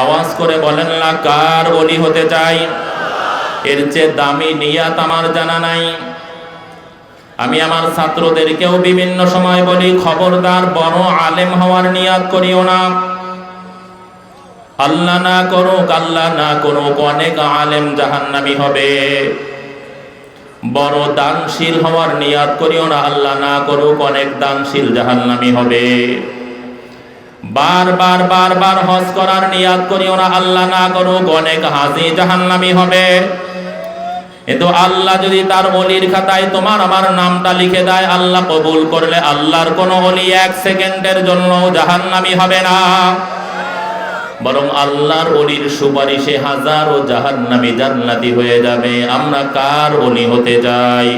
আওয়াজ করে বলেন, না, কার অলি হতে চাই? এর চেয়ে দামি নিয়াত আমার জানা নাই। আমি আমার ছাত্রদেরকেও বিভিন্ন সময় বলি, খবরদার, বড় আলেম হওয়ার নিয়াত করিও না। আল্লাহ না করুক, আল্লাহ না করুক, অনেক আলেম জাহান্নামি হবে। বড় দানশীল হওয়ার নিয়াত করিও না, আল্লাহ না করুক, অনেক দানশীল জাহান্নামি হবে। বার বার বার বার হজ করার নিয়াদ করিও না, আল্লাহ না করুক, অনেক হাজি জাহান্নামি হবে। কিন্তু আল্লাহ যদি তার অলির খাতায় তোমার আমার নামটা লিখে দেয়, আল্লাহ কবুল করলে আল্লাহর কোন অলি এক সেকেন্ডের জন্য জাহান্নামি হবে না। বরং আল্লাহর অলির সুপারিশে হাজারো জাহান্নামী জান্নাতি হয়ে যাবে, আমরা কার অলি হতে যাই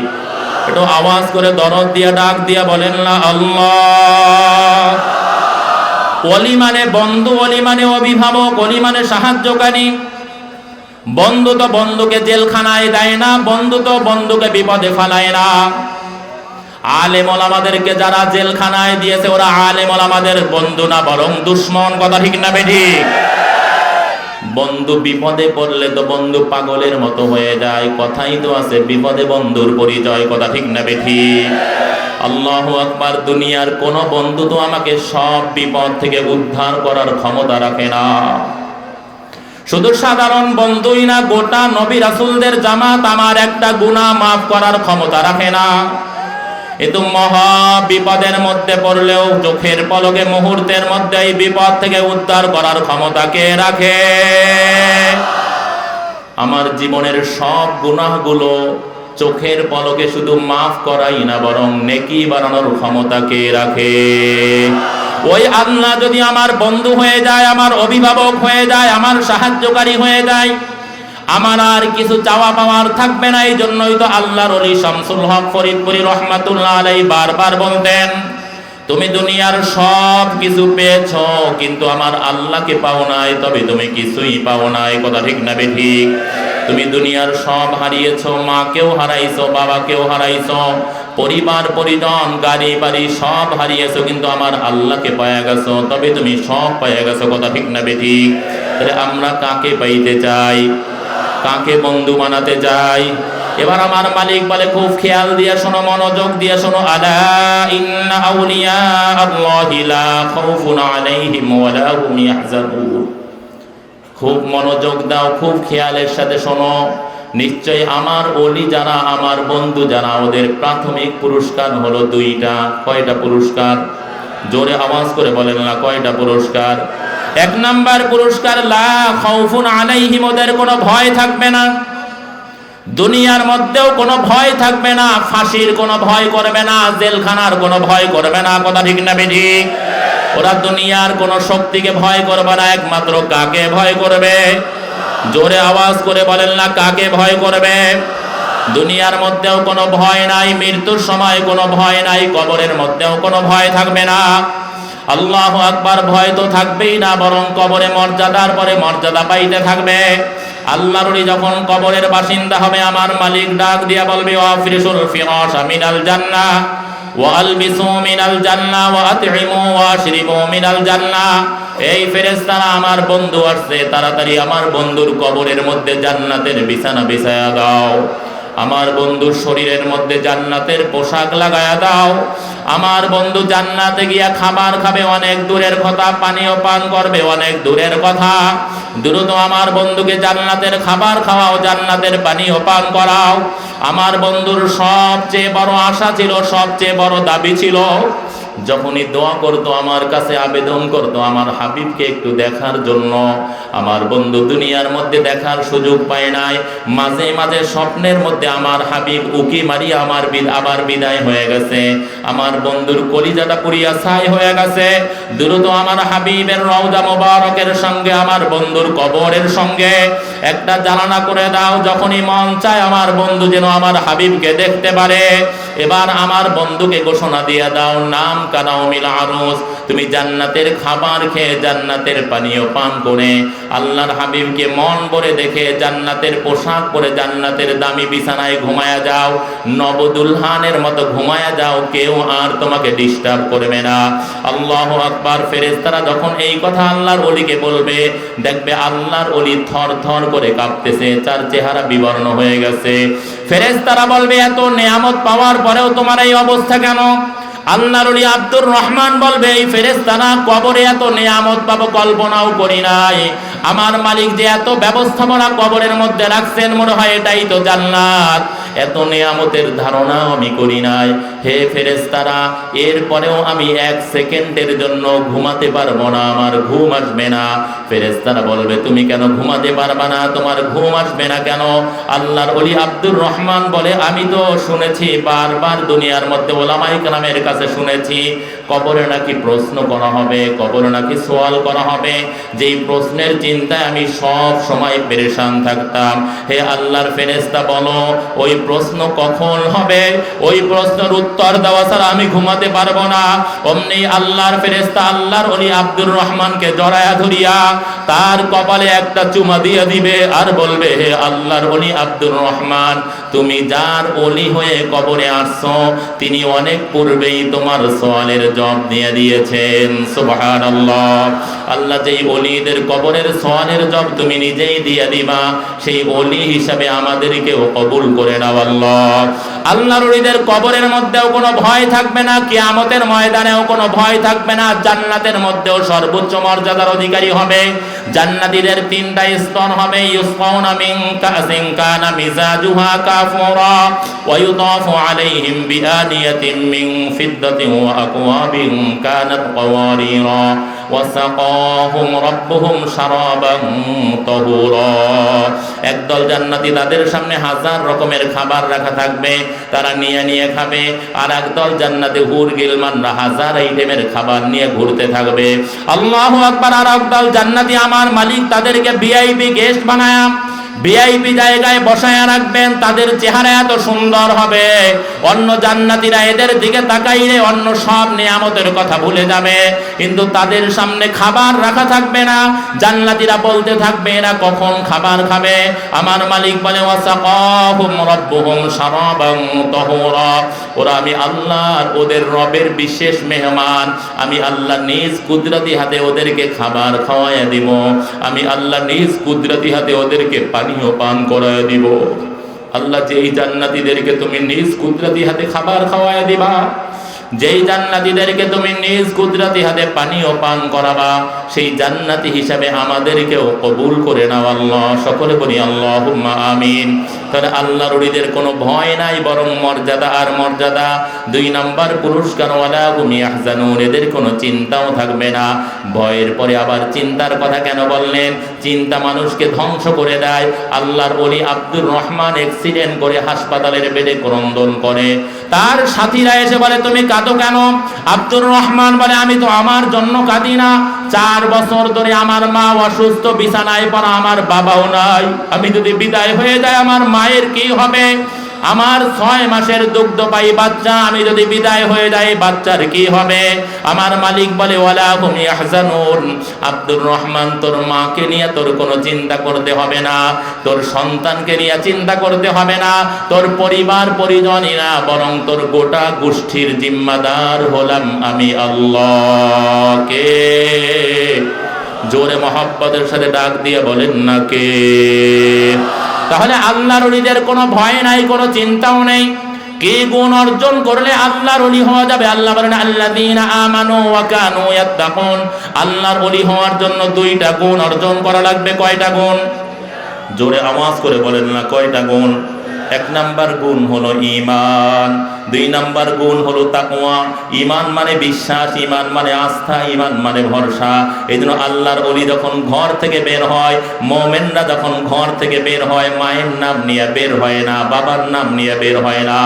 একটু আওয়াজ করে দরদ দিয়া, ডাক দিয়া বলেন না আল্লাহ। অলি মানে বন্ধু অলি মানে অভিভাবক অলি মানে সাহায্যকারী। বন্ধু তো বন্ধুকে জেলখানায় দেয় না, বন্ধু তো বন্ধুকে বিপদে ফেলায় না। আলেমল আমাদেরকে যারা জেলখানায় দিয়েছে, ওরা আলেমল আমাদের বন্ধু না, বরং দুশ্মন, কথা ঠিক না বেঠি বন্ধু বিপদে পড়লে তো বন্ধু পাগলের মতো হয়ে যায়। কথাই তো আছে, বিপদে বন্ধুর পরিচয়, কথা ঠিক না বেঠি? আল্লাহ আকবার, দুনিয়ার কোন বন্ধু তো আমাকে সব বিপদ থেকে উদ্ধার করার ক্ষমতা রাখে না। শুধু সাধারণ বন্ধুই না, গোটা নবী রাসুলদের জামাত আমার একটা গুণা মাফ করার ক্ষমতা রাখে না। কিন্তু মহা বিপদের মধ্যে পড়লেও চোখের পলকে মুহূর্তের মধ্যে এই বিপদ থেকে উদ্ধার করার ক্ষমতা কে রাখে? আমার জীবনের সব গুনাহগুলো চোখের পলকে শুধু মাফ করাই না, বরং নেকি বাড়ানোর ক্ষমতা কে রাখে? ওই আল্লাহ যদি আমার বন্ধু হয়ে যায়, আমার অভিভাবক হয়ে যায়, আমার সাহায্যকারী হয়ে যায় আমার আর কিছু চাওয়া পাওয়ার থাকবে না এই জন্যই তো আল্লাহর অলি শামসুল হক ফরিদপুরি রহমাতুল্লাহ আলাই বারবার বলতেন, তুমি দুনিয়ার সব কিছু পেয়েছ, কিন্তু আমার আল্লাহকে পাও নাই, তবে তুমি কিছুই পাও নাই। কথা ঠিক না ঠিক? তুমি দুনিয়ার সব হারিয়েছো, মাকেও হারাইছো, বাবাকেও হারাইছো, পরিবার, পরিজন, গাড়ি, বাড়ি সব হারিয়েছো, কিন্তু আমার আল্লাহকে পায়া গেছো, তবে তুমি সব পায়া গেছো, কথা ঠিক না ঠিক? তাহলে আমরা কাকে পাইতে চাই? কাকে বন্ধু বানাতে যাই। এবার আমার মালিক বলে, খুব খেয়াল দিয়ে শোনো, মনোযোগ দিয়ে শোনো, আলা খুব মনোযোগ দাও, খুব খেয়ালের সাথে শোনো। নিশ্চয় আমার অলি যারা, আমার বন্ধু যারা, ওদের প্রাথমিক পুরস্কার হলো দুইটা। কয়টা পুরস্কার? জোরে আওয়াজ করে বলেন না, কয়টা পুরস্কার? এক নাম্বার পুরস্কার, লা খাউফুন আলাইহিম, ওদের কোনো ভয় থাকবে না। দুনিয়ার মধ্যেও কোনো ভয় থাকবে না, ফাঁসির কোনো ভয় করবে না, জেলখানার কোনো ভয় করবে না, কথা ঠিক না বেঠি? ওরা দুনিয়ার কোনো শক্তিকে ভয় করবে না, একমাত্র কাকে ভয় করবে? জোরে আওয়াজ করে বলেন না, কাকে ভয় করবে? দুনিয়ার মধ্যেও কোনো ভয় নাই, মৃত্যুর সময় কোনো ভয় নাই, কবরের মধ্যেও কোনো ভয় থাকবে না। আল্লাহ আকবার ভয় তো থাকবেই না, বরং কবরে মর্যাদার পরে মর্যাদা পাইতে থাকবে। আল্লাহরই যখন কবরের বাসিন্দা হবে, আমার মালিক ডাক দিয়া বলবে ওয়াফরিসুল ফিরাশ মিনাল জান্নাহ ওয়ালবিসু মিনাল মিনাল জান্নাহ এই ফেরেশতারা আমার বন্ধু আসছে, তাড়াতাড়ি আমার বন্ধুর কবরের মধ্যে জান্নাতের বিছানা বিছায়া দাও। আমার বন্ধুর শরীরের মধ্যে জান্নাতের পোশাক লাগায়া দাও। আমার বন্ধু জান্নাতে গিয়া খাবার খাবে, অনেক দূরের কথা, পানীয় পান করবে, অনেক দূরের কথা। দ্রুত আমার বন্ধুকে জান্নাতের খাবার খাওয়াও, জান্নাতের পানীয় পান করাও। আমার বন্ধুর সবচেয়ে বড় আশা ছিল, সবচেয়ে বড় দাবি ছিল যখনই দোয়া করতো, আমার কাছে আবেদন করতো, আমার হাবিবকে একটু দেখার জন্য। আমার বন্ধু দুনিয়ার মধ্যে দেখার সুযোগ পায় নাই। মাঝে মাঝে স্বপ্নের মধ্যে আমার হাবিব উকি মারি আমার আবার বিদায় হয়ে গেছে। আমার বন্ধুর কলিজাটা পুরিয়া ছাই হয়ে গেছে। দ্রুত আমার হাবিবের রওজা মোবারকের সঙ্গে, আমার বন্ধুর কবরের সঙ্গে একটা জানানা করে দাও, যখনই মন চায় আমার বন্ধু যেন আমার হাবিবকে দেখতে পারে। এবার আমার বন্ধুকে ঘোষণা দিয়ে দাও, নাম কানাও মিল আরুস তুমি জান্নাতের খাবার খেয়ে জান্নাতের পানীয় পান করে। আল্লাহর হাবিবকে মন দেখে জান্নাতের পোশাক পরে জান্নাতের দামি বিছানায় ঘুমায়া যাও। মতো ঘুমায়া যাও, কেউ আর তোমাকে ডিস্টার্ব করবে না। আল্লাহ আকবার যখন এই কথা আল্লাহর অলিকে বলবে, দেখবে আল্লাহর অলি থর থর করে কাঁপতেছে, তার চেহারা বিবর্ণ হয়ে গেছে। ফেরেশতারা বলবে, এত নেয়ামত পাওয়ার পরেও তোমার এই অবস্থা কেন? আল্লাহর আব্দুর রহমান বলবে, এই ফেরেস্তানা কবরে এত নেয়ামত পাবো, কল্পনাও করি নাই। আমার মালিক যে এত ব্যবস্থাপনা কবরের মধ্যে রাখছেন, মনে হয় এটাই তো জান্নাত। এত নেয়ামতের ধারণা আমি করি নাই। হে ফেরেশতারা, এরপরেও আমি এক সেকেন্ডের জন্য ঘুমাতে পারব না, আমার ঘুম আসবে না। ফেরেশতারা বলবে, তুমি কেন ঘুমাতে পারবে না? তোমার ঘুম আসবে না কেন? আল্লাহর অলি আব্দুর রহমান বলে, আমি তো শুনেছি, বারবার দুনিয়ার মধ্যে ওলামাই কালামের কাছে শুনেছি, কবরে নাকি প্রশ্ন করা হবে, কবরে নাকি সোয়াল করা হবে। যেই প্রশ্নের চিন্তায় আমি সব সময় পেরেশান থাকতাম। হে আল্লাহর ফেরেশতা, বলো, ওই প্রশ্ন কখন হবে? ওই প্রশ্নের উত্তর দেওয়া ছাড়া আমি ঘুমাতে পারব না। অমনি আল্লাহর ফেরেস্তা আল্লাহর অলি আব্দুর রহমানকে জড়ায়া ধরিয়া তার কপালে একটা চুমা দিয়ে দিবে আর বলবে, হে আল্লাহর অলি আব্দুর রহমান তুমি যার অলি হয়ে কবরে আসছো, তিনি অনেক পূর্বেই তোমার সোয়ালের জব দিয়ে দিয়েছেন। সুবহানাল্লাহ। আল্লাহ যেই অলিদের কবরের সোয়ালের জব তুমি নিজেই দিয়ে দিবা, সেই অলি হিসাবে আমাদেরকেও কবুল করে নাও আল্লাহ। আল্লাহ রুলিদের কবরের মধ্যেও কোনো ভয় থাকবে না, কিয়ামতের ময়দানেও কোনো ভয় থাকবে না, জান্নাতের মধ্যেও সর্বোচ্চ মর্যাদার অধিকারী হবে। জান্নাতীদের তিনটা স্তর হবে ইউসকাউনা মিন কাসিন কানা মিজাজুহা কাফুরা ওয়া ইউতাফু আলাইহিম বিআদিয়াতিন মিন ফিদ্দাতিন ওয়া আকওয়াবিন কানাত কাওয়ারিরা। ওয়াসাকাহুম রাব্বুহুম শারাবান তাহুরা। একদল জান্নাতি তাদের সামনে হাজার রকমের খাবার রাখা থাকবে, তারা নিয়ে নিয়ে খাবে, আর একদল জান্নাতি হুর গিলমানরা হাজার আইটেমের খাবার নিয়ে ঘুরতে থাকবে। আল্লাহু আকবার, আর একদল জান্নাতি আমার মালিক তাদেরকে ভিআইপি গেস্ট বানায়া ভিআইপি জায়গায় বসায় রাখবেন, তাদের চেহারা এত সুন্দর হবে। অন্য জান্নাতীরা এদের দিকে তাকাইলে অন্য সব নিয়ামতের কথা ভুলে যাবে। কিন্তু তাদের সামনে খাবার রাখা থাকবে না। জান্নাতীরা বলতে থাকবে, এরা কখন খাবার খাবে? আমার মালিক বলে ওরা, আমি আল্লাহর, ওদের রবের বিশেষ মেহমান। আমি আল্লাহ নিজ কুদরতি হাতে ওদেরকে খাবার খাওয়াইয়া দিব। আমি আল্লাহ নিজ কুদরতি হাতে ওদেরকে পানীয় পান করায় দিব। আল্লাহ যেই জান্নাতিদেরকে তুমি নিজ কুদরতি হাতে খাবার খাওয়ায় দিবা, যেই জান্নাতিদেরকে তুমি নিজ কুদরতি হাতে পানীয় পান করাবা, সেই জান্নাতি হিসাবে আমাদেরকেও কবুল করে নাও আল্লাহ। সকলে বলি আল্লাহ আমিন। তাহলে আল্লাহর উড়িদের কোনো ভয় নাই, বরং মর্যাদা আর মর্যাদা। দুই নাম্বার পুরস্কার ওয়ালা হুমি এদের কোনো চিন্তাও থাকবে না। ভয়ের পরে আবার চিন্তার কথা কেন বললেন? চিন্তা মানুষকে ধ্বংস করে দেয়। আল্লাহর ওলি আব্দুর রহমান অ্যাক্সিডেন্ট করে হাসপাতালের বেডে ক্রন্দন করে। তার সাথীরা এসে বলে, তুমি কাঁদো কেন? আব্দুর রহমান বলে, আমি তো আমার জন্য কাঁদি না। চার বছর ধরে আমার মা অসুস্থ, বিছানায় পড়া আমার বাবাও নাই। আমি যদি বিদায় হয়ে যাই, আমার মায়ের কি হবে? আমার ছয় মাসের দুগ্ধ পাই বাচ্চা, আমি যদি বিদায় হয়ে যাই, বাচ্চার কি হবে? আমার মালিক বলে আব্দুর রহমান, তোর মাকে নিয়ে তোর কোনো চিন্তা করতে হবে না। তোর সন্তানকে নিয়ে চিন্তা করতে হবে না। তোর পরিবার পরিজনই না, বরং তোর গোটা গোষ্ঠীর জিম্মাদার হলাম আমি আল্লাহ কে জোরে মহাব্বতের সাথে ডাক দিয়ে বলেন, না কে? তাহলে আল্লাহর অলিদের কোনো ভয় নাই, কোনো চিন্তাও নেই। কি গুণ অর্জন করলে আল্লাহর অলি হওয়া যাবে? আল্লাহ বলেন, আল্লাযীনা আমানু ওয়া কানু ইয়াত্তাকুন। আল্লাহর অলি হওয়ার জন্য দুইটা গুণ অর্জন করা লাগবে। কয়টা গুণ? জোরে আওয়াজ করে বলেন, না, কয়টা গুণ? এক নাম্বার গুণ হলো ইমান দুই নাম্বার গুণ হলো তাকুয়া ইমান মানে বিশ্বাস ইমান মানে আস্থা ইমান মানে ভরসা। এই জন্য আল্লাহর অলি যখন ঘর থেকে বের হয়, মোমেনরা যখন ঘর থেকে বের হয়, মায়ের নাম নিয়ে বের হয় না, বাবার নাম নিয়ে বের হয় না।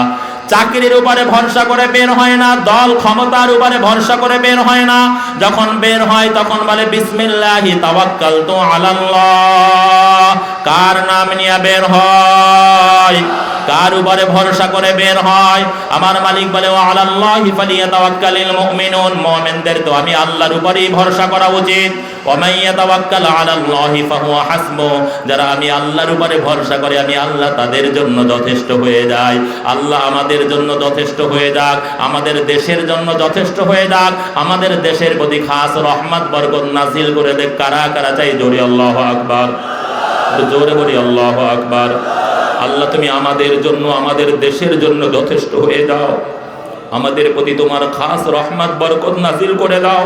চাকরির উপরে ভরসা করে বের হয় না, দল ক্ষমতার উপরে ভরসা করে বের হয় না। যখন বের হয় তখন বলে, বিসমিল্লাহি তাওয়াক্কালতু আলাল্লাহ। কার নাম নিয়ে বের হয়? কার উপরে ভরসা করে বের হয়? আমার মালিক বলে, ও আলাল্লাহি ফালিয়াতাওয়াক্কালিল মুমিনুন। মুমিনদের তো আমি আল্লাহর উপরেই ভরসা করা উচিত। ওয়া মান ইয়াতাওয়াক্কাল আলাল্লাহি ফাহুয়া হাসবু যারা আমি আল্লাহর উপরে ভরসা করে, আমি আল্লাহ তাদের জন্য যথেষ্ট হয়ে যাই। আল্লাহ আমাদের জন্য যথেষ্ট হয়ে যাক। আমাদের দেশের জন্য যথেষ্ট হয়ে যাক। আমাদের দেশের প্রতি খাস রহমত, বরকত নাজিল করে দেখ কারা কারা চাই? জোরে আল্লাহ আকবার। জোরে বলি, আল্লাহ আকবার। আল্লাহ, তুমি আমাদের জন্য, আমাদের দেশের জন্য যথেষ্ট হয়ে যাও। আমাদের প্রতি তোমার খাস রহমত, বরকত নাজিল করে দাও।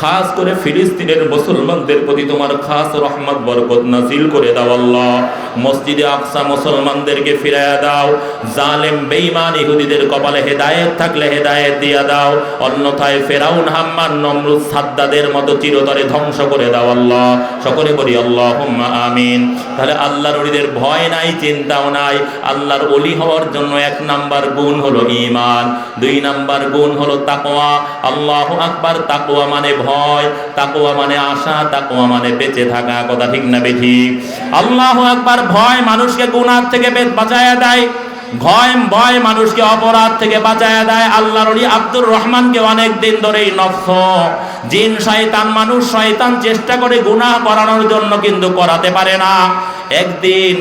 খাস করে ফিলিস্তিনের মুসলমানদের প্রতি তোমার খাস রহমত, বরকত নাজিল করে দাও আল্লাহ। মসজিদে আকসা মুসলমানদেরকে ফিরাইয়া দাও। জালেম, বেঈমান ইহুদিদের কপালে হেদায়েত থাকলে হেদায়েত দিয়া দাও। অন্যথায় ফেরাউন হাম্মান নমরুদ, সাদ্দাদের মতো চিরতরে ধ্বংস করে দাও আল্লাহ। সকলে বলি আল্লাহ আমিন। তাহলে আল্লাহর ওলিদের ভয় নাই, চিন্তাও নাই। আল্লাহর অলি হওয়ার জন্য এক নাম্বার গুণ হলো ঈমান। দুই নাম্বার গুণ হলো তাকওয়া। আল্লাহু আকবার, তাকওয়া মানে ভয় তাকুয়া মানে আশা তাকুয়া মানে বেঁচে থাকা, কথা ঠিক না বেঠি আল্লাহ একবার ভয় মানুষকে গুনার থেকে বাঁচায়া দেয়। ভয় ভয় মানুষকে অপরাধ থেকে বাঁচায়া দেয়। আল্লাহর আব্দুর রহমানকে অনেক দিন ধরেই নফস। জিন, শয়তান, মানুষ, শয়তান চেষ্টা করে গুনাহ করানোর জন্য কিন্তু করাতে পারে না। একদিন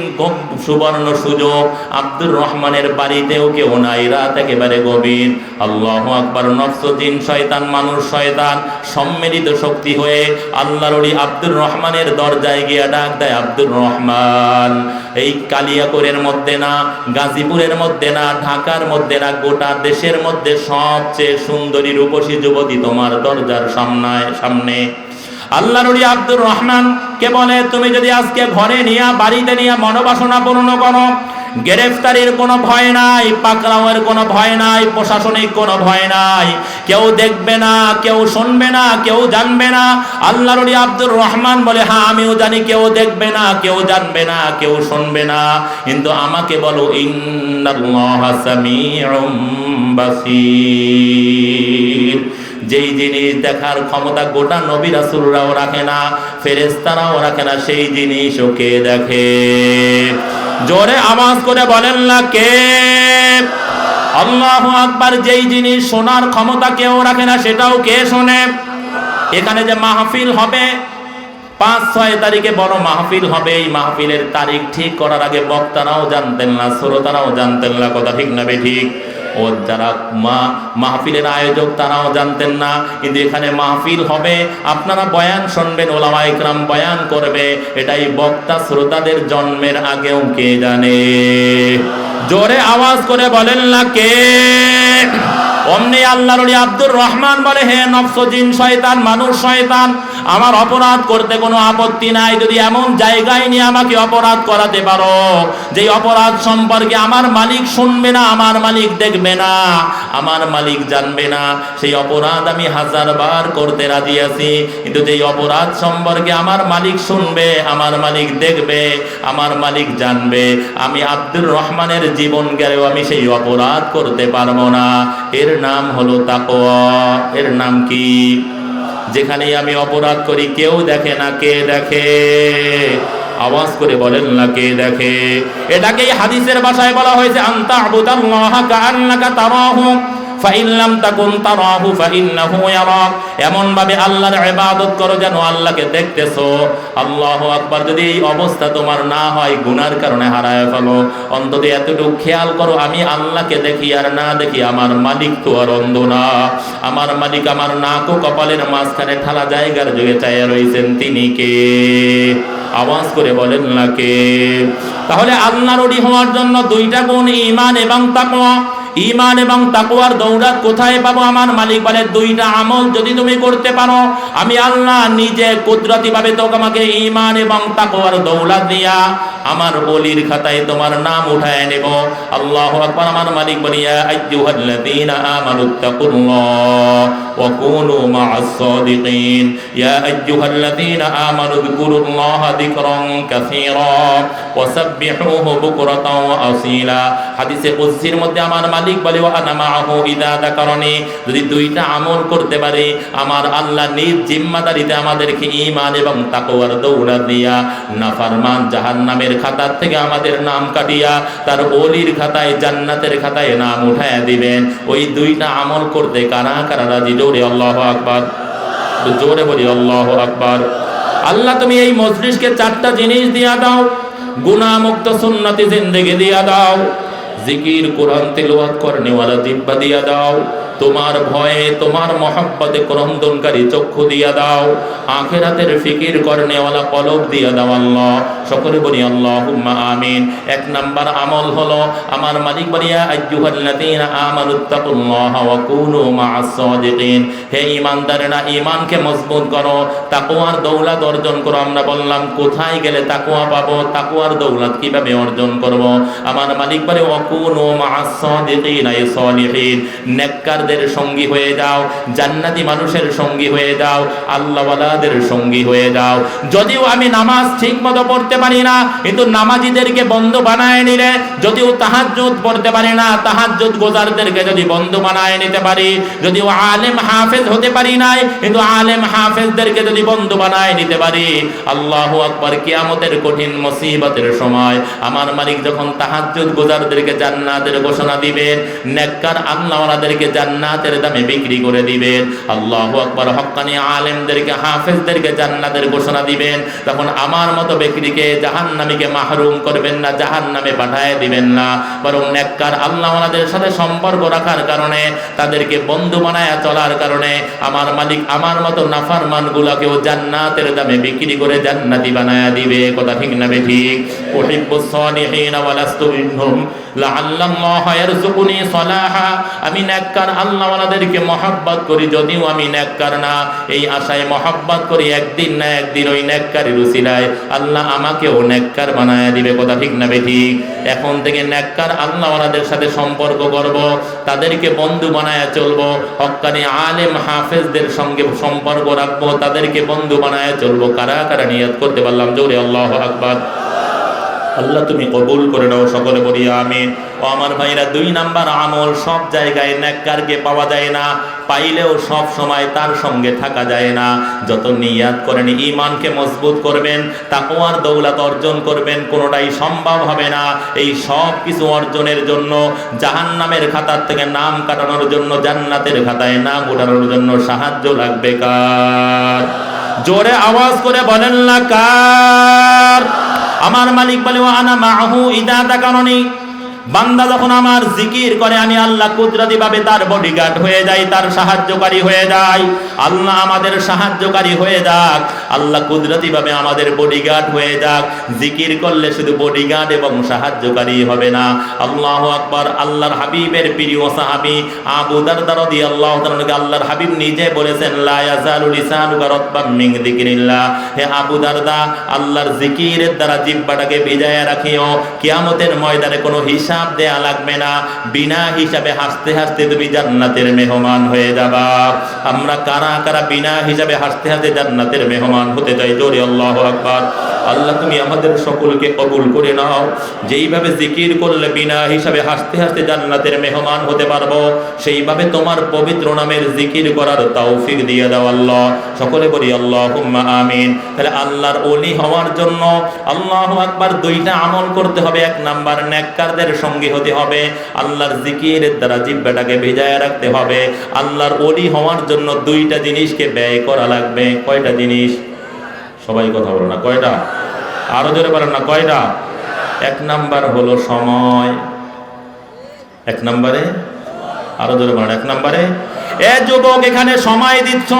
সুবর্ণ সুযোগ আব্দুর রহমানের বাড়িতেও কেউ নাই, রাত একেবারে গভীর। আল্লাহ আকবার, নফস শয়তান, মানুষ, শয়তান, সম্মিলিত শক্তি হয়ে আল্লাহর ওলি আব্দুর রহমানের দরজায় গিয়া ডাক দেয়, আব্দুর রহমান, এই কালিয়াকোরের মধ্যে না, গাজীপুরের মধ্যে না, ঢাকার মধ্যে না, গোটা দেশের মধ্যে সবচেয়ে সুন্দরী রূপসী যুবতী তোমার দরজার সামনায়, সামনে। আল্লাহ নবী আব্দুর রহমান কে বলে, তুমি যদি আজকে ঘরে নিয়ে, বাড়িতে নিয়ে মনোবাসনা পূর্ণ করো গ্রেফতারির কোনো ভয় নাই, পাকড়াওয়ের কোনো ভয় নাই, প্রশাসনিক কোনো ভয় নাই। কেউ দেখবে না, কেউ শুনবে না, কেউ জানবে না। আল্লাহ নবী আব্দুর রহমান বলে হ্যাঁ আমিও জানি, কেউ দেখবে না, কেউ জানবে না, কেউ শুনবে না। কিন্তু আমাকে বলো বাসীর। যেই জিনিস দেখার ক্ষমতা গোটা নবী রাসূলরাও রাখে না, ফেরেশতারাও রাখে না, সেই জিনিস ওকে দেখে? জোরে আওয়াজ করে বলেন না কে? আল্লাহ আকবার যেই জিনিস শোনার ক্ষমতা কেউ রাখে না, সেটাও কে শোনে? এখানে যে মাহফিল হবে, পাঁচ ছয় তারিখে বড় মাহফিল হবে, এই মাহফিলের তারিখ ঠিক করার আগে বক্তারাও জানতেন না, শ্রোতারাও জানতেন না, কথা ঠিক না বে ঠিক। ও যারা মা, মাহফিলের আয়োজক, তারাও জানতেন না। কিন্তু এখানে মাহফিল হবে। আপনারা বয়ান শুনবেন, ওলামা ইকরাম বয়ান করবে। এটাই বক্তা শ্রোতাদের জন্মের আগেও কে জানে। জোরে আওয়াজ করে বলেন না কে? অমনি আল্লাহর আব্দুর রহমান বলে, হে নফস শয়তান, মানুষ শয়তান আমার অপরাধ করতে কোনো আপত্তি নাই। যদি এমন জায়গায় নিয়ে আমাকে অপরাধ করাতে পারো যে অপরাধ সম্পর্কে আমার মালিক শুনবে না, আমার মালিক দেখবে না, আমার মালিক জানবে না, সেই অপরাধ আমি হাজার বার করতে রাজি আছি। কিন্তু যেই অপরাধ সম্পর্কে আমার মালিক শুনবে, আমার মালিক দেখবে, আমার মালিক জানবে, আমি আব্দুর রহমানের জীবন গেলেও আমি সেই অপরাধ করতে পারব না। এর নাম হলো তাকওয়া। এর নাম কি? যেখানেই আমি অপরাধ করি, কেউ দেখে না, কে দেখে? আওয়াজ করে বলেন না, কে দেখে? এটাকেই হাদিসের ভাষায় বলা হয়েছে আন্তা আবুদাল্লাহ কান্নাকা তারাহু। ফাইন লাম তাকুন তারাহু ফাইন্নাহু ইয়ারাক এমন ভাবে আল্লাহর ইবাদত করো যেন আল্লাহকে দেখতেছো। আল্লাহু আকবার, যদি এই অবস্থা তোমার না হয়, গুনার কারণে হারায় ফেলো। অন্তত এতটুকু খেয়াল করো, আমি আল্লাহকে দেখি আর না দেখি আমার মালিক তো আর অন্ধ না। আমার মালিক আমার নাক ও কপালের মাঝখানে ঠালা জায়গার যুগে চাইয়া রয়েছেন তিনি কে? আওয়াজ করে বলেন না কে? তাহলে আল্লাহর হওয়ার জন্য দুইটা গুণ, ঈমান এবং তাকওয়া। ঈমান এবং তাকওয়ার দৌড়াত কোথায় পাবো? আমার মালিক বলে, দুইটা আমল যদি তুমি করতে পারো, আমি আল্লাহ নিজে কুদরতি ভাবে তো আমাকে ঈমান এবং তাকওয়ার দৌলত দিয়া আমার বলির খাতায় তোমার নাম উঠায় নেব। আল্লাহু আকবার। আমার মালিক বলিয়া আইয়ুহাল্লাযীনা আমানুত্তাকুল্লাহ ওয়া কুনু মা'আস সাদিকিন। ইয়া আইয়ুহাল্লাযীনা আমানু যকুরুল্লাহা যিকরান কাসীরা ওয়া সাব্বিহুহু বুকরাতাও ওয়া আসীলা। হাদিসে কুদসির মধ্যে আমার মালিক মালিক বলে যদি দুইটা আমল করতে পারি, আমার আল্লাহ নিজ জিম্মাদারিতে আমাদেরকে ঈমান এবং তাকওয়ার দৌড়া দিয়া নাফরমান জাহান্নামের খাতার থেকে আমাদের নাম কাটিয়া তার অলির খাতায়, জান্নাতের খাতায় নাম উঠায়া দিবেন। ওই দুইটা আমল করতে কারা কারা রাজি? জোরে আল্লাহু আকবার। জোরে বলি, আল্লাহু আকবার। আল্লাহ, তুমি এই মজলিসকে চারটা জিনিস দিয়া দাও। গুণামুক্ত সুন্নতি জিন্দেগি দিয়া দাও। জিকির কোরআন তেলাওয়াত করনেওয়ালা জিব্বা দিয়া দাও। তোমার ভয়ে তোমার মহব্বতে ক্রন্দনকারী চক্ষু দিয়া দাও। আখেরাতের ফিকির করনেওয়ালা কলব দিয়া দাও আল্লাহ। সকলে বলি আল্লাহুম্মা আমিন। এক নাম্বার আমল হলো, আমার মালিক বলিয়া আইয়ুহাল্লাযীনা আমানুত্তাকুল্লাহ ওয়া কুনু মা'আস সাদিকিন। হে ঈমানদারেরা ঈমানকে মজবুত করো, তাকওয়ার দৌলত অর্জন করো। আমরা বললাম, কোথায় গেলে তাকওয়া পাবো? তাকওয়ার দৌলত কীভাবে অর্জন করব? আমার মালিক বলে ওয়া কুনু মা'আস সাদিকিন সালিহিন। নেককারদের সঙ্গী হয়ে যাও, জান্নাতি মানুষের সঙ্গী হয়ে যাও সঙ্গী হয়ে যাও। যদিও আমি নামাজ ঠিক মতো পড়তে পারি না, কিন্তু নামাজিদেরকে বন্ধু বানায় নিলে যদিও তাহাজ্জুদ পড়তে পারি না, তাহাজ্জুদ গোজারদেরকে যদি বন্ধু বানায় নিতে পারি, যদিও আলেম হাফেজ হতে পারি নাই, কিন্তু আলেম হাফেজদেরকে যদি বন্ধু বানায় নিতে পারি, আল্লাহু আকবার কিয়ামতের কঠিন মুসিবতের সময় আমার মালিক যখন তাহাজ্জুদ গোজারদেরকে জান্নাতের ঘোষণা দিবেন, নেককার আল্লাহওয়ালাদেরকে জান্নাতের দামে বিক্রি করে দিবেন। আল্লাহু আকবার, হক্কানি আলেমদেরকে, হাফেজদেরকে জান্নাতের ঘোষণা দিবেন। তখন আমার মতো ব্যক্তিকে জাহান্নামীকে মাহরুম করবেন না, জাহান্নামে পাঠায় দিবেন না। বরং নেককার আল্লাহওয়ালাদের সাথে সম্পর্ক রাখার কারণে, তাদেরকে বন্ধু বানায় চলার কারণে, আমার মালিক, আমার মতো নাফারমান গুলাকেও জান্নাতের দামে বিক্রি করে জান্নাতি বানায় দিবে। কথা ঠিক না বে ঠিক? উহিব্বুস সালিহিন ওয়া লাস্তু মিনহুম আমি নেককার করি, যদিও আমি না। এই আশায় করি, একদিন না একদিন ওই উসিলায় আল্লাহ আমাকেও বানায় দিবে। কথা ঠিক না এখন থেকে নেককার আল্লাহওয়ালাদের সাথে সম্পর্ক করব, তাদেরকে বন্ধু বানায় চলবো, হক্কানি আলেম হাফেজদের সঙ্গে সম্পর্ক রাখব, তাদেরকে বন্ধু বানায় চলবো। কারা কারা নিয়ত করতে পারলাম? জোরে আল্লাহ আকবার। আল্লাহ তুমি কবুল করে নাও সকলে বলি আমি ও আমার ভাইরা, দুই নাম্বার আমল সব জায়গায় নেককারকে পাওয়া যায় না, পাইলেও সব সময় তার সঙ্গে থাকা যায় না। যত নিয়াত করেন ইমানকে মজবুত করবেন, তাকওয়ার দৌলত অর্জন করবেন, কোনোটাই সম্ভব হবে না। এই সব কিছু অর্জনের জন্য, জাহান্নামের খাতার থেকে নাম কাটানোর জন্য, জান্নাতের খাতায় নাম উঠানোর জন্য সাহায্য লাগবে কার? জোরে আওয়াজ করে বলেন না কার? আমার মালিক বলে ও আনা মাহু ইদা তাকাননি বান্দা যখন আমার জিকির করে, আমি আল্লাহ কুদরতি ভাবে তার বডিগার্ড হয়ে যাই, তার সাহায্যকারী হয়ে যাই। আল্লাহ আমাদের সাহায্যকারী হয়ে যাক, আল্লাহ কুদরতি ভাবে আমাদের বডিগার্ড হয়ে যাক। জিকির করলে শুধু বডিগার্ড এবং সাহায্যকারী হবে না। আল্লাহ আকবার, আল্লাহর হাবিবের প্রিয় সাহাবি আবু দারদা রাদিয়াল্লাহু তাআলাকে আল্লাহর হাবিব নিজে বলেছেন হে আবু দারদা, আল্লাহর জিকিরের দ্বারা জিহ্বাটাকে ভিজায় রাখিও। কিয়ামতের ময়দানে কোনো হিসাব দেয়া লাগবে না। বিনা হিসাবে হাসতে হাসতে তুমি জান্নাতের মেহমান হয়ে যাবা। আমরা কারা কারা বিনা হিসাবে হাসতে হাসতে জান্নাতের মেহমান হতে চাই? জোরে আল্লাহ আকবার। আল্লাহ, তুমি আমাদের সকলকে কবুল করে নাও। যেইভাবে জিকির করলে বিনা হিসাবে হাসতে হাসতে জান্নাতের মেহমান হতে পারব, সেইভাবে তোমার পবিত্র নামের জিকির করার তৌফিক দিয়ে দাও আল্লাহ। সকলে বলি, আল্লাহুম্মা আমিন। তাহলে আল্লাহর ওলি হওয়ার জন্য আল্লাহু আকবার দুইটা আমল করতে হবে। এক নাম্বার, নেককারদের সঙ্গী হতে হবে। আল্লাহর জিকিরের দ্বারা জিব্বাটাকে ভেজায় রাখতে হবে। আল্লাহর ওলি হওয়ার জন্য দুইটা জিনিসকে ব্যয় করা লাগবে। কয়টা জিনিস? সবাই কথা বলো না, কয়টা? আরও জোরে বলেন না, কয়টা? এক নাম্বার হলো সময়। এক নাম্বারে? আরও জোরে বলেন, এক নাম্বারে? এ যুবক, এখানে সময় দিচ্ছ।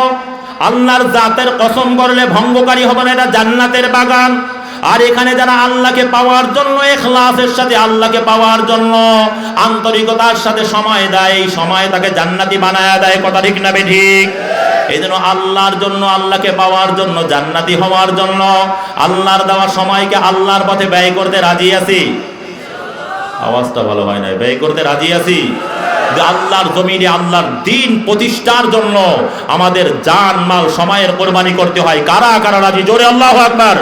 আল্লাহর জাতের কসম করলে ভঙ্গকারী হবে না, এটা জান্নাতের বাগান। আর এখানে যারা আল্লাহকে পাওয়ার জন্য, এখলাসের সাথে আল্লাহকে পাওয়ার জন্য, আন্তরিকতার সাথে সময় দেয়, সময় তাকে জান্নাতি বানায় দেয়, কথা ঠিক না ঠিক এই জন্য আল্লাহর জন্য, আল্লাহকে পাওয়ার জন্য, জান্নাতি হওয়ার জন্য, আল্লাহর দেওয়া সময়কে আল্লাহর পথে ব্যয় করতে রাজি আছি? আওয়াজটা ভালো হয় না ব্যয় করতে রাজি আছি? আল্লাহর জমিনে আল্লাহর দিন প্রতিষ্ঠার জন্য আমাদের জান মাল সময়ের কোরবানি করতে হয়। কারা কারা রাজি? জোরে আল্লাহ আকবার।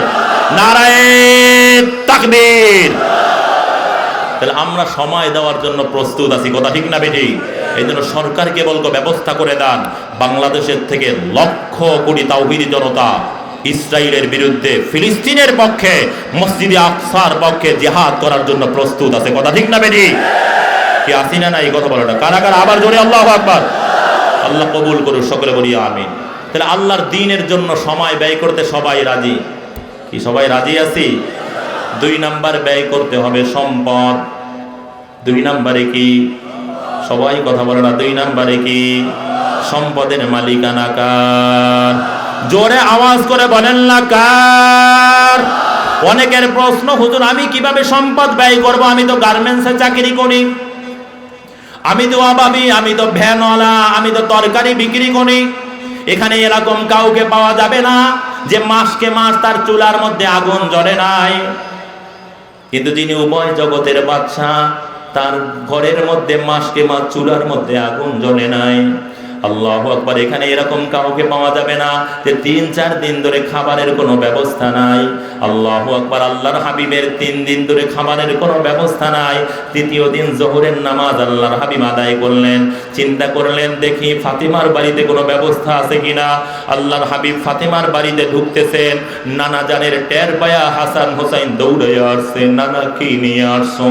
তাহলে আমরা সময় দেওয়ার জন্য প্রস্তুত আছি, কথা ঠিক না বেটি এই জন্য সরকারকে বলব ব্যবস্থা করে দেন, বাংলাদেশের থেকে লক্ষ কোটি তাওহিদি জনতা ইসরায়েলের বিরুদ্ধে, ফিলিস্তিনের পক্ষে, মসজিদে আকসার পক্ষে জেহাদ করার জন্য প্রস্তুত আছে, কথা ঠিক না বেটি কি আসি না না এই কথা বলাটা কারা কারা? আবার জোরে আল্লাহ আকবার। আল্লাহ কবুল করুন সকলে বলি আমিন। তাহলে আল্লাহর দিনের জন্য সময় ব্যয় করতে সবাই রাজি। কি, সবাই রাজি আছি? দুই নাম্বার ব্যয় করতে হবে সম্পদ। দুই নাম্বারে কি? সবাই কথা বলে না, দুই নাম্বারে কি? সম্পদের মালিকানা কার জোরে আওয়াজ করে বলেন না কার? অনেকের প্রশ্ন, হুজুর, আমি কীভাবে সম্পদ ব্যয় করব? আমি তো গার্মেন্টসে চাকরি করি। আমি তো অভাবী, আমি তো ভ্যানওয়ালা, আমি তো তরকারি বিক্রি করি। এখানে এরকম কাউকে পাওয়া যাবে না। যে মাসকে মাস তার চুলার মধ্যে আগুন জ্বলে নাই। কিন্তু যিনি উভয় জগতের বাচ্চা তার ঘরের মধ্যে মাসকে মাস চুলার মধ্যে আগুন জ্বলে নাই। আল্লাহ আকবার, এখানে এরকম কাউকে পাওয়া যাবে না যে তিন, চার দিন ধরে খাবারের কোনো ব্যবস্থা নাই। আল্লাহ আকবার, আল্লাহর হাবিবের তিন দিন ধরে খাবারের কোনো ব্যবস্থা নাই। তৃতীয় দিন জোহরের নামাজ আল্লাহর হাবিব আদায় করলেন। চিন্তা করলেন, দেখি ফাতিমার বাড়িতে কোনো ব্যবস্থা আছে কিনা। আল্লাহর হাবিব ফাতিমার বাড়িতে ঢুকতেছেন। নানা জানের টের পায়া হাসান হোসাইন দৌড়ে আসছে, নানা, কি নিয়ে আসছো?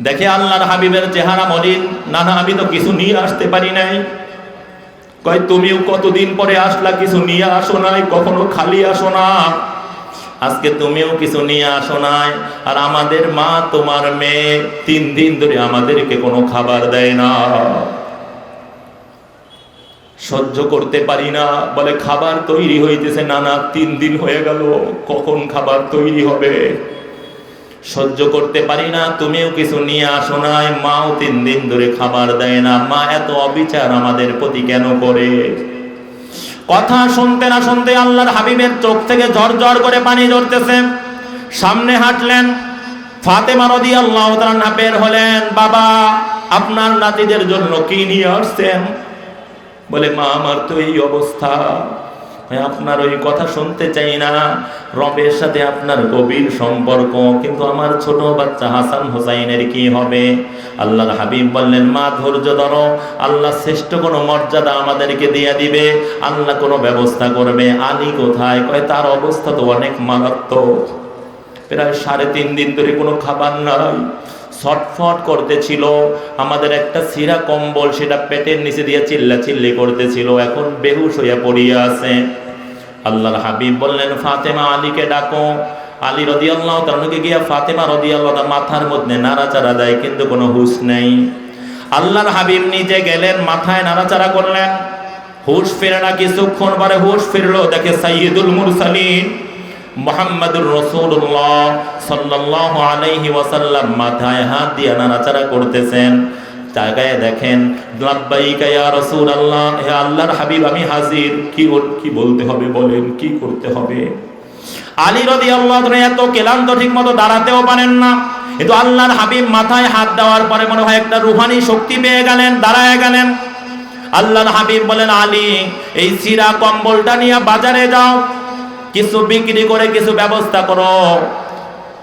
দেখে আল্লাহর হাবিবের চেহারা মলিন। না না, আমি তো কিছু নিয়ে আসতে পারি নাই। কয়, তুমিও কতদিন পরে আসলা, কিছু নিয়ে আসো নাই, কখনো খালি আসো না। আজকে তুমিও কিছু নিয়ে আসো নাই। আর আমাদের মা তোমার মেয়ে, তিন দিন ধরে আমাদেরকে কোনো খাবার দেয় না। সহ্য করতে পারি না। বলে, খাবার তৈরি হইতেছে, না না, তিন দিন হয়ে গেল। কখন খাবার তৈরি হবে? সহ্য করতে পারি না, তুমিও কিছু নিয়ে আসো নাই। মাও তিন দিন ধরে খাবার দেয় না। মা এত অবিচার আমাদের প্রতি কেন করে? কথা শুনতে না শুনতে আল্লাহর হাবিবের চোখ থেকে ঝরঝর করে পানি ঝরতেছে। সামনে হাঁটলেন। ফাতেমা রদি আল্লাহ বের হলেন। বাবা, আপনার নাতিদের জন্য কি নিয়ে আসছেন? বলে, মা, আমার তো এই অবস্থা। আপনার ওই কথা শুনতে চাই না। রবের সাথে আপনার গভীর সম্পর্ক, কিন্তু আমার ছোট বাচ্চা হাসান হোসাইনের কি হবে? আল্লাহর হাবিব বললেন, মা, ধৈর্য ধরো। আল্লাহ শ্রেষ্ঠ কোনো মর্যাদা আমাদেরকে দিয়ে দিবে। আল্লাহ কোনো ব্যবস্থা করবে। আলী কোথায়? কয়, তার অবস্থা তো অনেক মারাত্মক। প্রায় সাড়ে তিন দিন ধরে কোনো খাবার নাই। ছটফট করতেছিল। আমাদের একটা সিরা কম্বল সেটা পেটের নিচে দিয়ে চিল্লা চিল্লি করতেছিল। এখন বেহুশ হইয়া পড়িয়া আছে। আল্লাহর হাবিব বললেন, ফাতেমা আলীকে ডাকো। আলী রদি আল্লাহ তারকে গিয়া ফাতেমা রদি আল্লাহ মাথার মধ্যে নাড়াচাড়া দেয়, কিন্তু কোনো হুশ নেই। আল্লাহর হাবিব নিজে গেলেন, মাথায় নাড়াচাড়া করলেন। হুশ ফিরে না, কিছুক্ষণ পরে হুশ ফিরলো। দেখে সাইয়দুল মুরসালিন মোহাম্মদুর রসুল্লাহ সাল্লাহ আলাইহি ওয়াসাল্লাম মাথায় হাত দিয়ে নাড়াচাড়া করতেছেন। জায়গায় দেখেন ইয়া রাসূলুল্লাহ, হে আল্লাহর হাবিব, আমি হাজির। কি কি বলতে হবে বলেন, কি করতে হবে? আলী রাদিয়াল্লাহু আনহু এত ক্লান্ত, ঠিকমতো দাঁড়াতেও পারেন না। কিন্তু আল্লাহর হাবিব মাথায় হাত দেওয়ার পরে মনে হয় একটা রুহানি শক্তি পেয়ে গেলেন, দাঁড়ায় গেলেন। আল্লাহর হাবিব বলেন, আলী, এই সিরা কম্বলটা নিয়ে বাজারে যাও। কিছু বিক্রি করে কিছু ব্যবস্থা করো।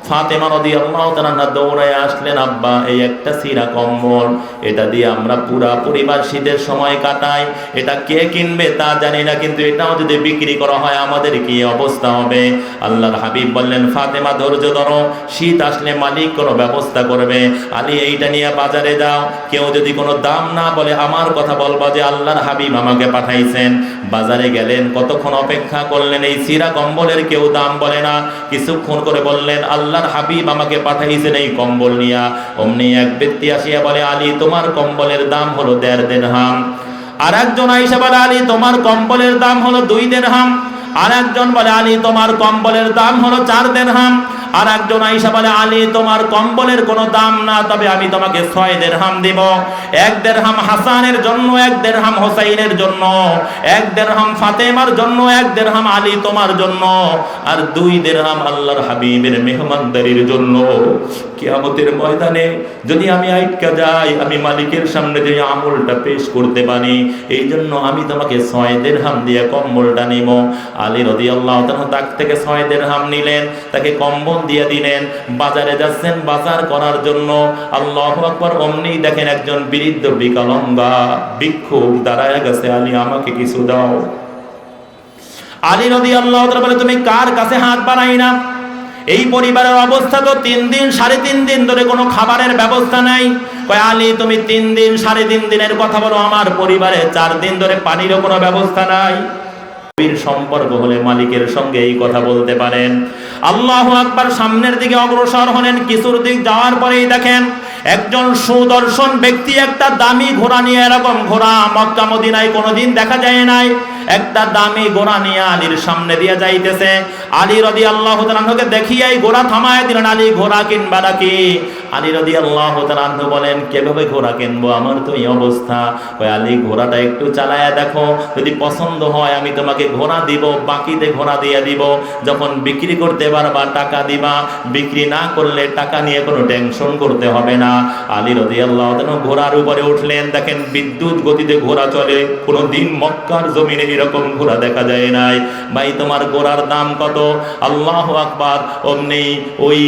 ফাতেমা নদী আল্লাহ তারা দৌড়ায় আসলেন, আব্বা, এই একটা সিরা কম্বল, এটা দিয়ে আমরা পুরা পরিবার শীতের সময় কাটাই, এটা কে কিনবে তা জানি না, কিন্তু এটাও যদি বিক্রি করা হয়, আমাদের কি অবস্থা হবে? আল্লাহর হাবিব বললেন, ফাতেমা, ধৈর্য ধরো, শীত আসলে মালিক কোনো ব্যবস্থা করবে। আলী, এইটা নিয়ে বাজারে যাও, কেউ যদি কোনো দাম না বলে আমার কথা বলবা যে আল্লাহর হাবিব আমাকে পাঠাইছেন। বাজারে গেলেন, কতক্ষণ অপেক্ষা করলেন, এই সিরা কম্বলের কেউ দাম বলে না, কিছুক্ষণ করে বললেন আল্লাহর হাবিব আমাকে পাঠাইছেন এই কম্বল নিয়া। অমনি এক ব্যক্তি আসিয়া বলে, আলী, তোমার কম্বলের দাম হলো দেড় দেড়হাম আর একজন আইসা বলে, আলী, তোমার কম্বলের দাম হলো দুই দেড়হাম আর একজন বলে, আলী, তোমার কম্বলের দাম হলো চার দেড়হাম আর একজন আইসা বলে, আলী, তোমার কম্বলের কোনো দাম না, তবে আমি তোমাকে ছয় দেড়হাম দিব। এক দেড়হাম হাসানের জন্য, এক দেড়হাম হোসাইনের জন্য, এক দেড়হাম ফাতেমার জন্য, এক দেড়হাম আলী তোমার জন্য, আর দুই দেড়হাম আল্লাহর হাবিবের মেহমানদারির জন্য। কিয়ামতের ময়দানে যদি আমি আইটকা যাই, আমি মালিকের সামনে যে আমলটা পেশ করতে পারি, এই জন্য আমি তোমাকে ছয় দেড়হাম দিয়ে কম্বলটা নিব। আলী রদি আল্লাহ তাক থেকে ছয় দেড়হাম নিলেন, তাকে কম্বল দিয়ে দিলেন। বাজারে যাচ্ছেন, বাজার করার জন্য। আল্লাহ আকবর অমনি দেখেন একজন বৃদ্ধ বিকলঙ্গা, ভিক্ষুক দাঁড়ায় গেছে, আলী, আমাকে কিছু দাও। আলী নদী আল্লাহ বলে, তুমি কার কাছে হাত বাড়াই না? এই পরিবারের অবস্থা তো তিন দিন, সাড়ে তিন দিন ধরে কোনো খাবারের ব্যবস্থা নাই। আলী, তুমি তিন দিন, সাড়ে তিন দিনের কথা বলো, আমার পরিবারে চার দিন ধরে পানিরও কোনো ব্যবস্থা নাই। সম্পর্ক হলে মালিকের সঙ্গে এই কথা বলতে পারেন। আল্লাহ আকবার সামনের দিকে অগ্রসর হলেন কিছুর দিক যাওয়ার পরেই দেখেন একজন সুদর্শন ব্যক্তি একটা দামি ঘোড়া নিয়ে এরকম ঘোড়া মক্কা মদিনায় কোনোদিন দেখা যায় নাই। একটা দামি ঘোড়া নিয়ে আলীর সামনে দিয়ে যাইতেছে। আলী রদি আল্লাহ তালাহকে দেখিয়াই ঘোড়া থামায় দিলেন, আলী, ঘোড়া কিনবা নাকি? আলী রদি আল্লাহ তালাহ বলেন, কীভাবে ঘোড়া কিনবো? আমার তো এই অবস্থা। ওই আলী, ঘোড়াটা একটু দেখো। যদি পছন্দ হয়, আমি তোমাকে ঘোড়া দিব, বাকিতে ঘোড়া দিয়ে দিব। যখন বিক্রি করতে পারবা, টাকা দিবা। বিক্রি না করলে টাকা নিয়ে কোনো টেনশন করতে হবে না। আলী রদি আল্লাহ ঘোড়ার উপরে উঠলেন। দেখেন বিদ্যুৎ গতিতে ঘোড়া চলে। কোনো দিন মক্কার জমিনে এরকম ঘোড়া দেখা যায় নাই। ভাই তোমার ঘোড়ার দাম কত? আল্লাহ আকবার। অমনি ওই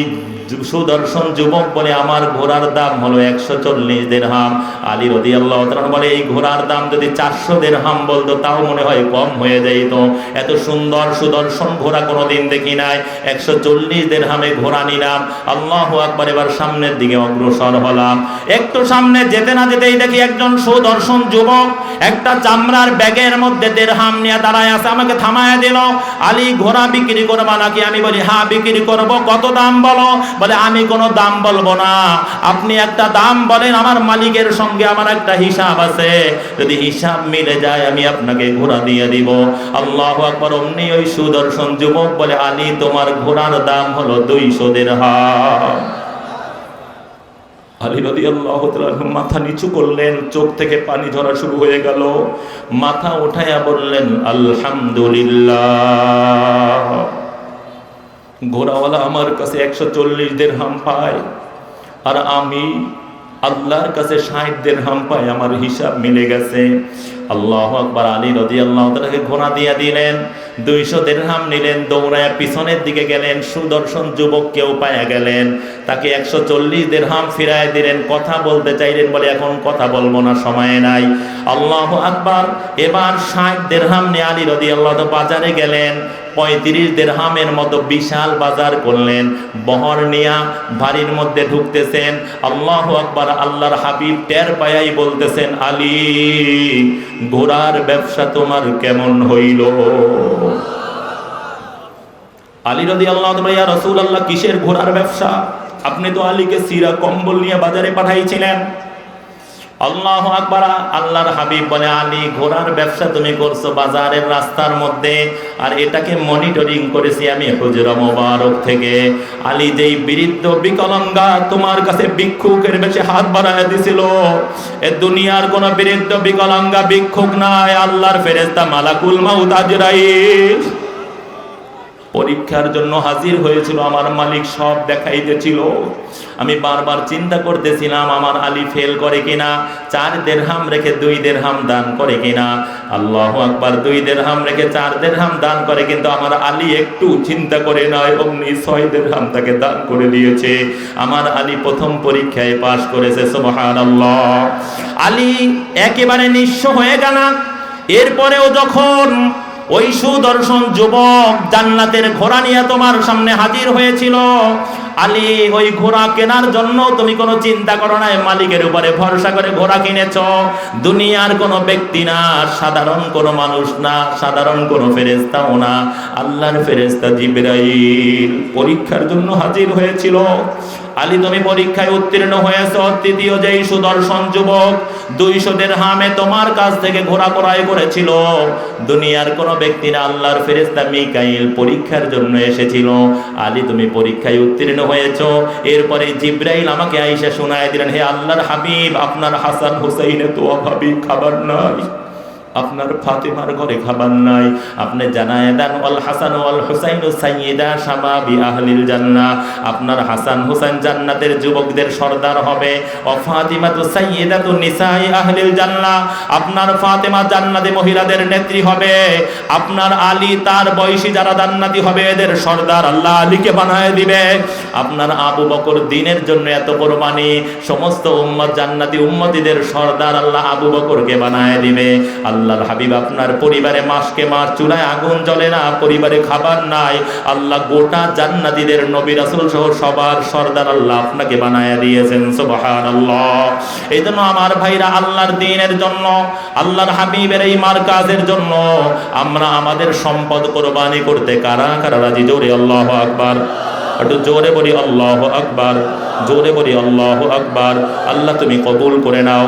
সুদর্শন যুবক বলে আমার ঘোড়ার দাম হলো একশো চল্লিশ দেড়হাম আলী রদি আল্লাহ বলে, এই ঘোড়ার দাম যদি চারশো দেড়হাম বলতো, তাও মনে হয় কম হয়ে যাইত এত সুন্দর সুদর্শন ঘোড়া কোনোদিন দেখি নাই। একশো চল্লিশ দেড়হামে ঘোড়া নিলাম। আল্লাহ আকবার। এবার সামনের দিকে অগ্রসর হলাম। একটু সামনে যেতে না যেতেই দেখি একজন সুদর্শন যুবক একটা চামড়ার ব্যাগের মধ্যে দেড়হাম নিয়ে দাঁড়ায় আছে। আমাকে থামায় দিল। আলী, ঘোড়া বিক্রি করবা নাকি? আমি বলি হ্যাঁ বিক্রি করব। কত দাম বলো? বলে, আমি কোনো দাম বলব না। আপনি একটা দাম বলেন, আমার মালিকের সঙ্গে আমার একটা হিসাব আছে। যদি হিসাব মিলে যায়, আমি আপনাকে ঘোড়া দিয়ে দিব। আল্লাহ আকবর, অমনি ওই সুদর্শন যুবক বলে, আলী, তোমার ঘোড়ার দাম হলো দুইশো দেড়হাম। আলী আল্লাহ মাথা নিচু করলেন, চোখ থেকে পানি ধরা শুরু হয়ে গেল। মাথা উঠাইয়া বললেন, আলহামদুলিল্লাহ। ঘোড়াওয়ালা আমার কাছে একশো চল্লিশ দের হাম পায়। আর আমি আল্লাহর কাছে ষাট দের হাম পাই আমার হিসাব মিলে গেছে। আল্লাহ আকবার আলী রদি আল্লাহ তালাকে ঘোড়া দিয়া দিলেন, দুইশো দেড়হাম নিলেন দৌড়ায় পিছনের দিকে গেলেন, সুদর্শন যুবক কেউ পায়া গেলেন, তাকে একশো চল্লিশ দেড়হাম ফিরায় দিলেন, কথা বলতে চাইলেন বলে এখন কথা বলব না, সময় নাই। আল্লাহ আকবার, এবার ষাট দেড়হাম নিয়ে আলী রদি আল্লাহ তো বাজারে গেলেন, পঁয়ত্রিশ দেড়হামের মতো বিশাল বাজার করলেন, বহর নিয়া বাড়ির মধ্যে ঢুকতেছেন, আল্লাহ আকবার আল্লাহর হাবিব টের পায়াই বলতেছেন, আলী ঘোড়ার ব্যবসা তোমার কেমন হইল? আলী রদি আল্লাহ ভাইয়া রসুল আল্লাহ কিসের ঘোড়ার ব্যবসা? আপনি তো আলীকে সিরা কম্বল নিয়ে বাজারে পাঠাইছিলেন। আল্লাহ আকবার, আল্লাহর হাবিব বলে, আলী, ঘোড়ার ব্যবসা তুমি করছ বাজারের রাস্তার মধ্যে, আর এটাকে মনিটরিং করেছি আমি হুজরা মোবারক থেকে। আলী যেই বৃদ্ধ বিকলঙ্গা তোমার কাছে ভিক্ষুকের বেশি হাত বাড়ায় দিছিল, এ দুনিয়ার কোন বৃদ্ধ বিকলঙ্গা ভিক্ষুক নাই, আল্লাহর ফেরেস্তা মালাকুল মাউত আজরাইল। পরীক্ষার জন্য হাজির হয়েছিল, আমার মালিক সব দেখাইতেছিল। আমি বারবার চিন্তা করতেছিলাম, আমার আলী ফেল করে কিনা, চার দেড়হাম রেখে দুই দেড়হাম দান করে কিনা। আল্লাহ আকবার, দুই দেড়হাম রেখে চার দেড়হাম দান করে, কিন্তু আমার আলী একটু চিন্তা করে নয় অমনি ছয় দেড়হাম তাকে দান করে দিয়েছে। আমার আলী প্রথম পরীক্ষায় পাশ করেছে সোহান আল্লাহ আলী একেবারে নিঃস্ব হয়ে গেল। এরপরেও যখন ওই সুদর্শন যুবক জান্নাতের ঘোড়া নিয়ে তোমার সামনে হাজির হয়েছিল। আলী, ওই ঘোড়া কেনার জন্য তুমি কোনো চিন্তা করো না মালিকের উপরে ভরসা করে ঘোড়া কিনেছ। দুনিয়ার কোনো ব্যক্তি না, সাধারণ কোনো মানুষ না, সাধারণ কোনো ফেরেস্তাও না। আল্লাহর ফেরেস্তা জিবরাইল পরীক্ষার জন্য হাজির হয়েছিল। আলী, তুমি পরীক্ষায় উত্তীর্ণ হয়েছ। তৃতীয় যেই সুদর্শন যুবক দুইশো হামে তোমার কাছ থেকে ঘোড়া ক্রয় করেছিল। দুনিয়ার কোনো ব্যক্তি না, আল্লাহর ফেরেস্তা মিকাইল পরীক্ষার জন্য এসেছিল। আলী, তুমি পরীক্ষায় উত্তীর্ণ হয়েছ। এরপরে জিব্রাইল আমাকে আইসা শোনায় দিলেন, হে আল্লাহর হাবিব, আপনার হাসান হুসাইনে তো অভাবী খাবার নাই। আপনার ফাতিমার ঘরে খাবার নাই। আপনি জানায় দেন হাসান ওয়াল হুসাইন সাইয়্যিদা শামাবি আহলিল জান্নাহ আপনার হাসান হুসাইন জান্নাতের যুবকদের সর্দার হবে। ও ফাতিমা তু সাইয়্যিদা তু নিসাই আহলিল জান্নাহ আপনার ফাতেমা জান্নাতি মহিলাদের নেত্রী হবে। আপনার আলী তার বয়সী যারা জান্নাতি হবে, এদের সর্দার আল্লাহ আলীকে বানায় দিবে। আপনার আবু বকর দিনের জন্য এত কোরবানি, সমস্ত উম্মত জান্নাতি উম্মতিদের সর্দার আল্লাহ আবু বকরকে বানায় দিবে। আল্লাহর হাবিব আপনার পরিবারে মাসকে মাস চুলায় আগুন জ্বলে না, পরিবারে খাবার নাই। আল্লাহ গোটা জান্নাতীদের নবী রাসূল সহ সবার সর্দার আল্লাহ আপনাকে বানায় দিয়েছেন, সুবহানাল্লাহ। এই জন্য আমার ভাইরা আল্লাহর দিনের জন্য, আল্লাহর হাবিবের এই মার্কাজের জন্য আমরা আমাদের সম্পদ কোরবানি করতে কারা কারা রাজি? জোরে আল্লাহ আকবার। একটু জোরে বলি, আল্লাহ আকবার। জোরে বলি, আল্লাহ আকবার। আল্লাহ তুমি কবুল করে নাও।